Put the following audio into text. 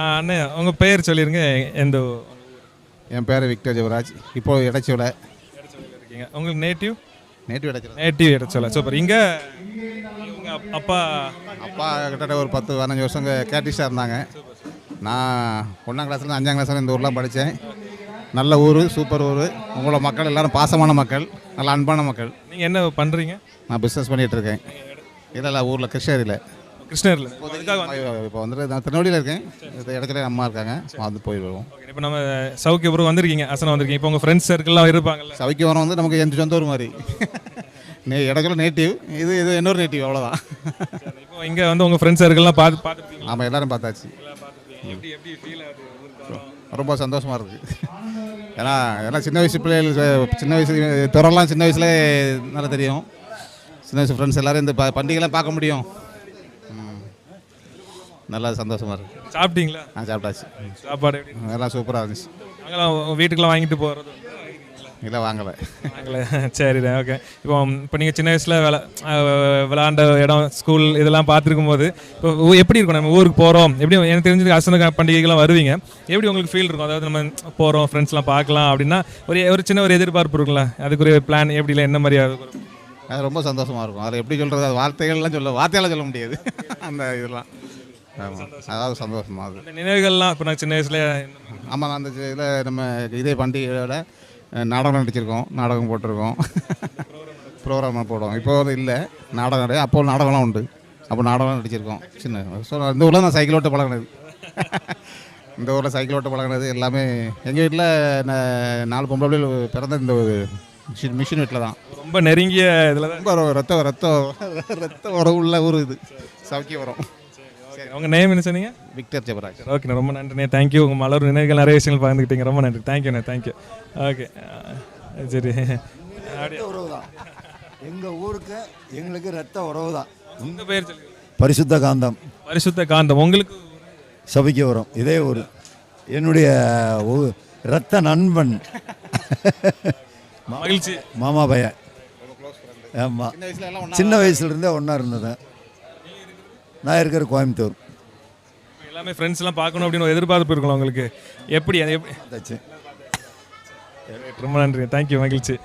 அண்ணே உங்கள் பெயர் சொல்லிருங்க. எந்த என் பேர் விக்டர் ஜெவராஜ் இப்போ இடைச்சோலை இருக்கீங்க. உங்களுக்கு நேட்டிவ் நேட்டிவ் இடைச்சோலை நேட்டிவ் இடச்சொல்ல. சூப்பர். இங்கே உங்கள் அப்பா அப்பா கிட்டத்தட்ட ஒரு பத்து பதினஞ்சு வருஷம் கேட்டிஸ்டாக இருந்தாங்க. நான் ஒன்றாம் கிளாஸ்லேருந்து அஞ்சாம் கிளாஸ்ல இந்த ஊர்லாம் படித்தேன் நல்ல ஊர் சூப்பர் ஊர். உங்களோட மக்கள் எல்லாரும் பாசமான மக்கள் நல்ல அன்பான மக்கள். நீங்கள் என்ன பண்ணுறீங்க நான் பிஸ்னஸ் இல்லை இல்லை ஊரில் கிருஷ்ணகிரியில். கிருஷ்ணகிரியில் அதுக்காக வந்து இப்போ வந்துட்டு நான் திருநெல்வேலியில் இருக்கேன். இது இடத்துல அம்மா இருக்காங்க. வந்து போய் வருவோம். இப்போ நம்ம சவுக்கியபுரம் வந்திருக்கீங்க அசனம் வந்திருக்கீங்க. இப்போ உங்கள் ஃப்ரெண்ட்ஸ் சர்க்கிள்லாம் இருப்பாங்கல்ல. சவிக்கவரம் வந்து நமக்கு எந்த சொந்த ஊர் மாதிரி. நே இடத்துல நேட்டிவ் இது இது இன்னொரு நேட்டிவ் அவ்வளோதான் இப்போ இங்கே வந்து உங்கள் ஃப்ரெண்ட்ஸ் சர்க்கிள்லாம் பார்த்து பார்த்துருக்கீங்க ஆமாம் எல்லாரும் பார்த்தாச்சு. எப்படி எப்படி ஃபீல் ஆகுது? ரொம்ப சந்தோஷமாக இருக்குது ஏன்னா ஏன்னா சின்ன வயசு பிள்ளைகள் சின்ன வயசு துறலாம் சின்ன வயசுல நல்லா தெரியும். சின்ன வயசு ஃப்ரெண்ட்ஸ் எல்லாரும் இந்த ப- பண்டிகைலாம் பார்க்க முடியும். நல்லா சந்தோஷமாக இருக்குது சாப்பிட்டீங்களா? நான் சாப்பிட்டாச்சு. சாப்பாடு எப்படி? எல்லாம் சூப்பராக இருந்துச்சு. அங்கெல்லாம் உங்க வீட்டுக்கெல்லாம் வாங்கிட்டு போகிறது இல்லை வாங்கலை. வாங்கல. சரி ஓகே இப்போ இப்போ நீங்கள் சின்ன வயசில் விளா அஹ் விளையாண்ட இடம் ஸ்கூல் இதெல்லாம் பார்த்துருக்கும் போது இப்போ ஊ- எப்படி இருக்கும்? நம்ம ஊருக்கு போகிறோம் எப்படி எனக்கு தெரிஞ்சது அசன பண்டிகைகள்லாம் வருவீங்க. எப்படி உங்களுக்கு ஃபீல் இருக்கும்? அதாவது நம்ம போகிறோம் ஃப்ரெண்ட்ஸ்லாம் பார்க்கலாம் அப்படின்னா ஒரு ஒரு சின்ன ஒரு எதிர்பார்ப்பு இருக்கும்ல. அதுக்குரிய பிளான் எப்படி இல்லை? என்ன மாதிரி அதுக்கு ஒரு- அது ரொம்ப சந்தோஷமாக இருக்கும். அதில் எப்படி சொல்கிறது அது வார்த்தைகள்லாம் சொல்ல வார்த்தையால் சொல்ல முடியாது. அந்த இதெல்லாம். ஆமாம் அதாவது சந்தோஷமாக அது. அந்த நினைவுகள்லாம் இப்போ நான் சின்ன வயசில் ஆமாம் அந்த இதில் நம்ம இதே பண்டிகையோட நாடகம் நடிச்சிருக்கோம். நாடகம் போட்டிருக்கோம். ப்ரோக்ராம் போடுவோம். இப்போ வந்து இல்லை. நாடகம் கிடையாது அப்போ நாடகம்லாம் உண்டு. அப்போ நாடகம் நடிச்சிருக்கோம். சின்ன ஸோ இந்த ஊரில் நான் சைக்கிள் ஓட்ட பழகினது. இந்த ஊரில் சைக்கிள் ஓட்ட பழகினது எல்லாமே எங்கள் வீட்டில் நாலு பொம்பளை பிள்ளைகள் பிறந்த இந்த ஒரு மிஷின் மிஷின் வீட்டில் தான். ரொம்ப நெருங்கிய இதில் ரொம்ப ஒரு ரத்த ரத்த ரத்த உறவு உள்ள ஊர் இது. சவுக்கி வரும் சரி. உங்கள் நேம் என்ன சொன்னீங்க? விக்டர் ஜெபராஜ் ஓகேண்ணே ரொம்ப நன்றிண்ணே தேங்க்யூ உங்கள் மலர் நினைவுகள் நிறைய விஷயங்கள் பகிர்ந்துக்கிட்டீங்க ரொம்ப நன்றி. தேங்க்யூண்ணே தேங்க்யூ ஓகே சரி. அப்படியே உறவு தான் எங்கள் ஊருக்கு எங்களுக்கு ரத்த உறவு தான் உங்கள் பேர் சொல்லுங்க. பரிசுத்த காந்தம். பரிசுத்த காந்தம். உங்களுக்கு? சபைக்கு வரும். இதே ஊர். என்னுடைய ரத்த நண்பன். மகிழ்ச்சி. மாமா பையன். ஆமாம் சின்ன வயசுல எல்லாம் சின்ன வயசுலேருந்தே ஒன்றா இருந்தது. நான் இருக்கிற கோயம்புத்தூர். எல்லாமே ஃப்ரெண்ட்ஸ் எல்லாம் பார்க்கணும் அப்படின்னு ஒரு எதிர்பார்ப்பு இருக்கலாம் உங்களுக்கு? எப்படி அது எப்படி? ரொம்ப நன்றி. தேங்க்யூ மகிழ்ச்சி.